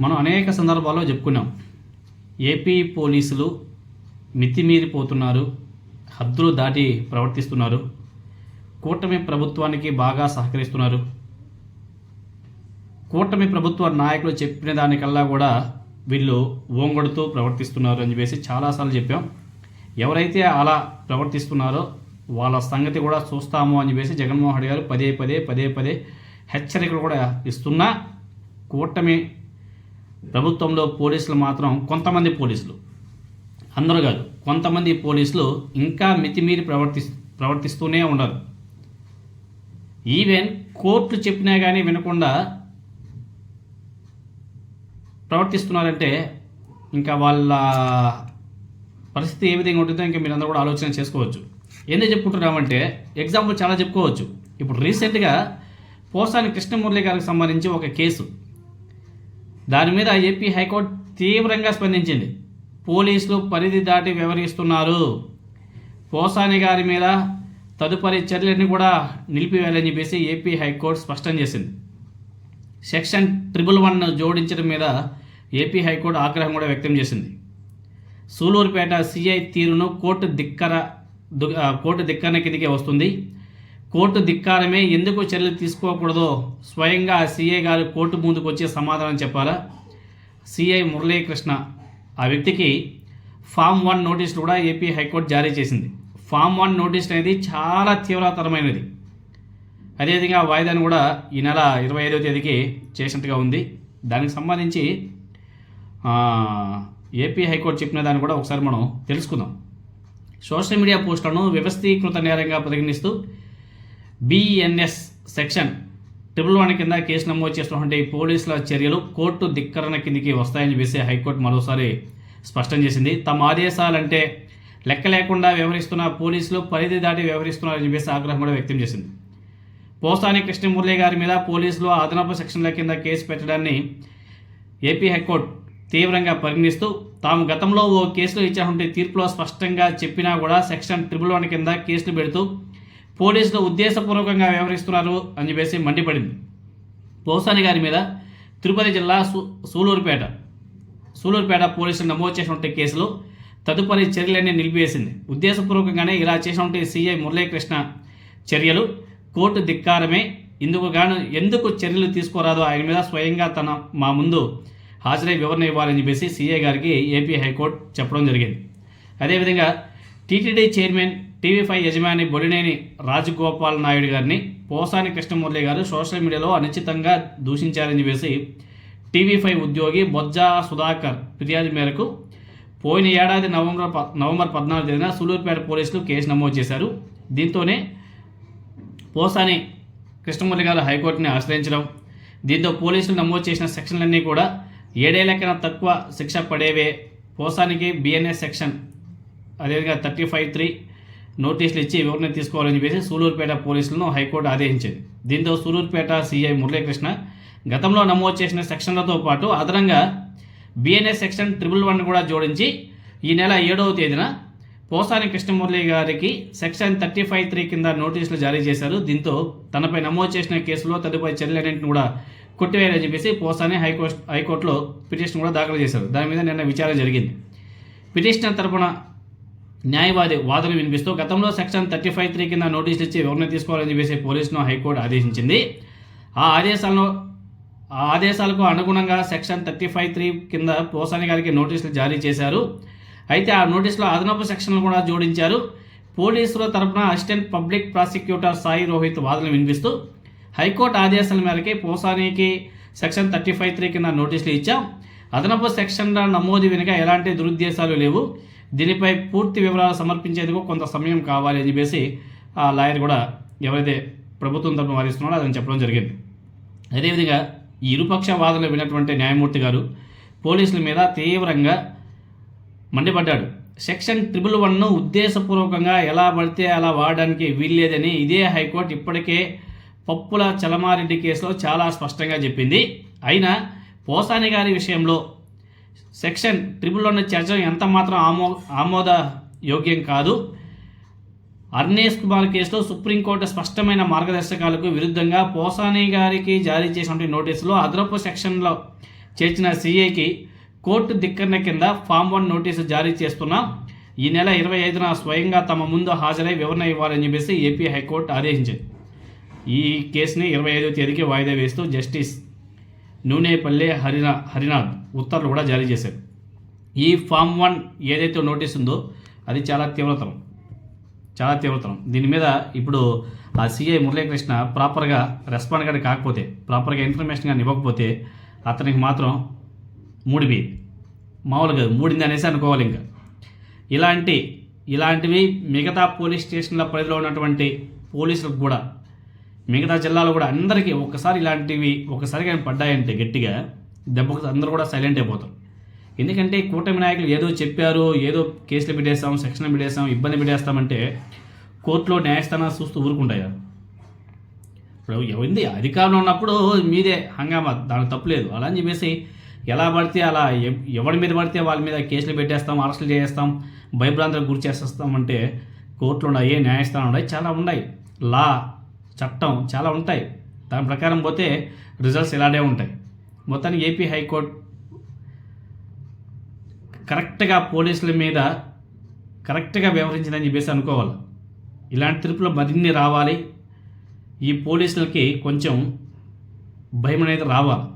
మనం అనేక సందర్భాల్లో చెప్పుకున్నాం. ఏపీ పోలీసులు మితిమీరిపోతున్నారు హద్దులు దాటి ప్రవర్తిస్తున్నారు కూటమి ప్రభుత్వానికి బాగా సహకరిస్తున్నారు. కూటమి ప్రభుత్వ నాయకులు చెప్పిన దానికల్లా కూడా వీళ్ళు ఓంగొడుతూ ప్రవర్తిస్తున్నారు అని చెప్పేసి చాలాసార్లు చెప్పాం. ఎవరైతే అలా ప్రవర్తిస్తున్నారో వాళ్ళ సంగతి కూడా చూస్తాము అని చెప్పేసి జగన్మోహన్ రెడ్డి గారు పదే పదే పదే పదే హెచ్చరికలు కూడా ఇస్తున్నా కూటమి ప్రభుత్వంలో పోలీసులు మాత్రం కొంతమంది పోలీసులు. అందరూ కాదు కొంతమంది పోలీసులు ఇంకా మితిమీరి ప్రవర్తి ప్రవర్తిస్తూనే ఉండరు. ఈవెన్ కోర్టు చెప్పినా కానీ వినకుండా ప్రవర్తిస్తున్నారంటే ఇంకా వాళ్ళ పరిస్థితి ఏ విధంగా ఉంటుందో ఇంకా మీరందరూ కూడా ఆలోచన చేసుకోవచ్చు. ఎందుకు చెప్పుకుంటున్నామంటే ఎగ్జాంపుల్ చాలా చెప్పుకోవచ్చు. ఇప్పుడు రీసెంట్గా పోసాని కృష్ణమురళి గారికి సంబంధించి ఒక కేసు. దాని మీద ఏపీ హైకోర్టు తీవ్రంగా స్పందించింది. పోలీసులు పరిధి దాటి వ్యవహరిస్తున్నారు పోసాని గారి మీద తదుపరి చర్యలన్నీ కూడా నిలిపివేయాలని చెప్పేసి ఏపీ హైకోర్టు స్పష్టం చేసింది. సెక్షన్ ట్రిపుల్ వన్ జోడించడం మీద ఏపీ హైకోర్టు ఆగ్రహం కూడా వ్యక్తం చేసింది. సూలూరుపేట సిఐ తీరును కోర్టు ధిక్కర దు- కోర్టు ధిక్కరణ కిందకే వస్తుంది. కోర్టు ధిక్కారమే ఎందుకు చర్యలు తీసుకోకూడదో స్వయంగా ఆ గారు కోర్టు ముందుకు వచ్చే సమాధానం చెప్పాలా? సీఐ మురళీకృష్ణ ఆ వ్యక్తికి ఫామ్ వన్ నోటీస్ కూడా ఏపీ హైకోర్టు జారీ చేసింది. ఫామ్ వన్ నోటీస్ అనేది చాలా తీవ్రతరమైనది. అదేవిధంగా ఆ వాయిదాను కూడా ఈ నెల ఇరవై ఐదవ తేదీకి చేసినట్టుగా ఉంది. దానికి సంబంధించి ఏపీ హైకోర్టు చెప్పిన దాన్ని కూడా ఒకసారి మనం తెలుసుకుందాం. సోషల్ మీడియా పోస్టులను వ్యవస్థీకృత నేరంగా పరిగణిస్తూ బిఎన్ఎస్ సెక్షన్ ట్రిపుల్ వన్ కింద కేసు నమోదు చేసినటువంటి పోలీసుల చర్యలు కోర్టు ధిక్కరణ కిందికి వస్తాయని చెప్పేసి హైకోర్టు మరోసారి స్పష్టం చేసింది. తమ ఆదేశాలంటే లెక్క లేకుండా వ్యవహరిస్తున్న పోలీసులు పరిధి దాటి వ్యవహరిస్తున్నారని చెప్పేసి ఆగ్రహం కూడా వ్యక్తం చేసింది. పోసాని కృష్ణమురళి గారి మీద పోలీసులు అదనపు సెక్షన్ల కింద కేసు పెట్టడాన్ని ఏపీ హైకోర్టు తీవ్రంగా పరిగణిస్తూ తాము గతంలో ఓ కేసులో ఇచ్చినటువంటి తీర్పులో స్పష్టంగా చెప్పినా కూడా సెక్షన్ ట్రిపుల్ వన్ కింద కేసులు పెడుతూ పోలీసులు ఉద్దేశపూర్వకంగా వ్యవహరిస్తున్నారు అని చెప్పేసి మండిపడింది. పోసాని గారి మీద తిరుపతి జిల్లా సూ సూలూరుపేట సూలూరుపేట పోలీసులు నమోదు చేసినటువంటి కేసులో తదుపరి చర్యలన్నీ నిలిపివేసింది. ఉద్దేశపూర్వకంగానే ఇలా చేసినటువంటి సీఐ మురళీకృష్ణ చర్యలు కోర్టు ధిక్కారమే. ఇందుకు గాను ఎందుకు చర్యలు తీసుకోరాదో? ఆయన మీద స్వయంగా తన మా ముందు హాజరై వివరణ ఇవ్వాలని చెప్పేసి సీఐ గారికి ఏపీ హైకోర్టు చెప్పడం జరిగింది. అదేవిధంగా టీటీడీ చైర్మన్ టీవీ ఫైవ్ యజమాని బొడినేని రాజగోపాల్ నాయుడు గారిని పోసాని కృష్ణమురళి గారు సోషల్ మీడియాలో అనుచితంగా దూషించారని చెప్పేసి టీవీ ఫైవ్ ఉద్యోగి బొజ్జా సుధాకర్ ఫిర్యాదు మేరకు పోయిన ఏడాది నవంబర్ ప- నవంబర్ పద్నాలుగు తేదీన సూలూరుపేట పోలీసులు కేసు నమోదు చేశారు. దీంతోనే పోసాని కృష్ణమురళి గారు హైకోర్టుని ఆశ్రయించడం దీంతో పోలీసులు నమోదు చేసిన సెక్షన్లన్నీ కూడా ఏడేళ్ళ కన్నా తక్కువ శిక్ష పడేవే. పోసానికి బిఎన్ఎస్ సెక్షన్ అదేవిధంగా థర్టీ ఫైవ్ త్రీ నోటీసులు ఇచ్చి వివరణ తీసుకోవాలని చెప్పేసి సూలూరుపేట పోలీసులను హైకోర్టు ఆదేశించింది. దీంతో సూలూరుపేట సీఐ మురళీకృష్ణ గతంలో నమోదు చేసిన సెక్షన్లతో పాటు అదనంగా బిఎన్ఎస్ సెక్షన్ ట్రిపుల్ వన్ కూడా జోడించి ఈ నెల ఏడవ తేదీన పోసాని కృష్ణమురళి గారికి సెక్షన్ థర్టీ ఫైవ్ త్రీ కింద నోటీసులు జారీ చేశారు. దీంతో తనపై నమోదు చేసిన కేసులో తదుపరి చర్యలన్నింటిని కూడా కొట్టివేయాలని చెప్పేసి పోసాని హైకోర్టు హైకోర్టులో పిటిషన్ కూడా దాఖలు చేశారు. దాని మీద నిన్న విచారణ జరిగింది. పిటిషనర్ తరపున న్యాయవాది వాదన వినిపిస్తూ గతంలో సెక్షన్ థర్టీ ఫైవ్ త్రీ కింద నోటీసులు ఇచ్చి వివరణ తీసుకోవాలని చెప్పేసి పోలీసును హైకోర్టు ఆదేశించింది. ఆ ఆదేశాలను ఆ ఆదేశాలకు అనుగుణంగా సెక్షన్ థర్టీ ఫైవ్ త్రీ కింద పోసాని గారికి నోటీసులు జారీ చేశారు. అయితే ఆ నోటీసులో అదనపు సెక్షన్లు కూడా జోడించారు. పోలీసుల తరపున assistant public prosecutor Sai Rohith వాదనలు వినిపిస్తూ హైకోర్టు ఆదేశాల మేరకి పోసానికి సెక్షన్ థర్టీ ఫైవ్ త్రీ కింద నోటీసులు ఇచ్చాం. అదనపు సెక్షన్ల నమోదు వెనుక ఎలాంటి దురుద్దేశాలు లేవు. దీనిపై పూర్తి వివరాలు సమర్పించేందుకు కొంత సమయం కావాలి అని చెప్పేసి ఆ లాయర్ కూడా ఎవరైతే ప్రభుత్వం తరపున వాదిస్తున్నాడో అదని చెప్పడం జరిగింది. అదేవిధంగా ఇరుపక్ష వాదనలు విన్నటువంటి న్యాయమూర్తి గారు పోలీసుల మీద తీవ్రంగా మండిపడ్డాడు. సెక్షన్ ట్రిపుల్ వన్ను ఉద్దేశపూర్వకంగా ఎలా పడితే అలా వాడడానికి వీల్లేదని ఇదే హైకోర్టు ఇప్పటికే పప్పుల చలమారెడ్డి కేసులో చాలా స్పష్టంగా చెప్పింది. అయినా పోసాని గారి విషయంలో సెక్షన్ ట్రిపుల్ ఉన్న చర్చ ఎంత మాత్రం ఆమో ఆమోద యోగ్యం కాదు. అర్నేష్ కుమార్ కేసులో సుప్రీంకోర్టు స్పష్టమైన మార్గదర్శకాలకు విరుద్ధంగా పోసాని గారికి జారీ చేసినటువంటి నోటీసులో అదనపు సెక్షన్లో చేర్చిన సీఐకి కోర్టు ధిక్కరణ కింద ఫామ్ వన్ నోటీసు జారీ చేస్తున్నా ఈ నెల ఇరవై ఐదున స్వయంగా తమ ముందు హాజరై వివరణ ఇవ్వాలని చెప్పేసి ఏపీ హైకోర్టు ఆదేశించింది. ఈ కేసుని ఇరవై ఐదో తేదీకి వాయిదా వేస్తూ జస్టిస్ నూనెపల్లె హరినా హరినాథ్ ఉత్తర్వులు కూడా జారీ చేశారు. ఈ ఫామ్ వన్ ఏదైతే నోటీస్ ఉందో అది చాలా తీవ్రతరం. చాలా తీవ్రతరం. దీని మీద ఇప్పుడు ఆ సిఐ మురళీకృష్ణ ప్రాపర్గా రెస్పాండ్ కానీ కాకపోతే ప్రాపర్గా ఇన్ఫర్మేషన్ కానీ ఇవ్వకపోతే అతనికి మాత్రం మూడివి మామూలుగా మూడింది అనేసి అనుకోవాలి ఇంకా. ఇలాంటి ఇలాంటివి మిగతా పోలీస్ స్టేషన్ల పరిధిలో ఉన్నటువంటి పోలీసులకు కూడా మిగతా జిల్లాలో కూడా అందరికీ ఒకసారి ఇలాంటివి ఒకసారి కానీ పడ్డాయంటే గట్టిగా దెబ్బకు అందరూ కూడా సైలెంట్ అయిపోతారు ఎందుకంటే కూటమి నాయకులు ఏదో చెప్పారు ఏదో కేసులు పెట్టేస్తాం శిక్షణ పెట్టేస్తాం ఇబ్బంది పెట్టేస్తామంటే కోర్టులో న్యాయస్థానాలు చూస్తూ ఊరుకుంటాయా? ఇప్పుడు ఎవరింది అధికారంలో ఉన్నప్పుడు మీదే హంగామా దానికి తప్పులేదు అలా అని చెప్పేసి ఎలా పడితే అలా ఎవరి మీద పడితే వాళ్ళ మీద కేసులు పెట్టేస్తాం అరెస్టులు చేస్తాం భయభ్రాంతులకు గురి చేసేస్తామంటే కోర్టులో ఉన్నాయి న్యాయస్థానం ఉన్నాయి చాలా ఉన్నాయి. లా చట్టం చాలా ఉంటాయి. దాని ప్రకారం పోతే రిజల్ట్స్ ఇలానే ఉంటాయి. మొత్తానికి ఏపీ హైకోర్టు కరెక్ట్గా పోలీసుల మీద కరెక్ట్గా వ్యవహరించిందని చెప్పేసి అనుకోవాలి. ఇలాంటి తీర్పులు మరిన్ని రావాలి. ఈ పోలీసులకి కొంచెం భయం అనేది రావాలి.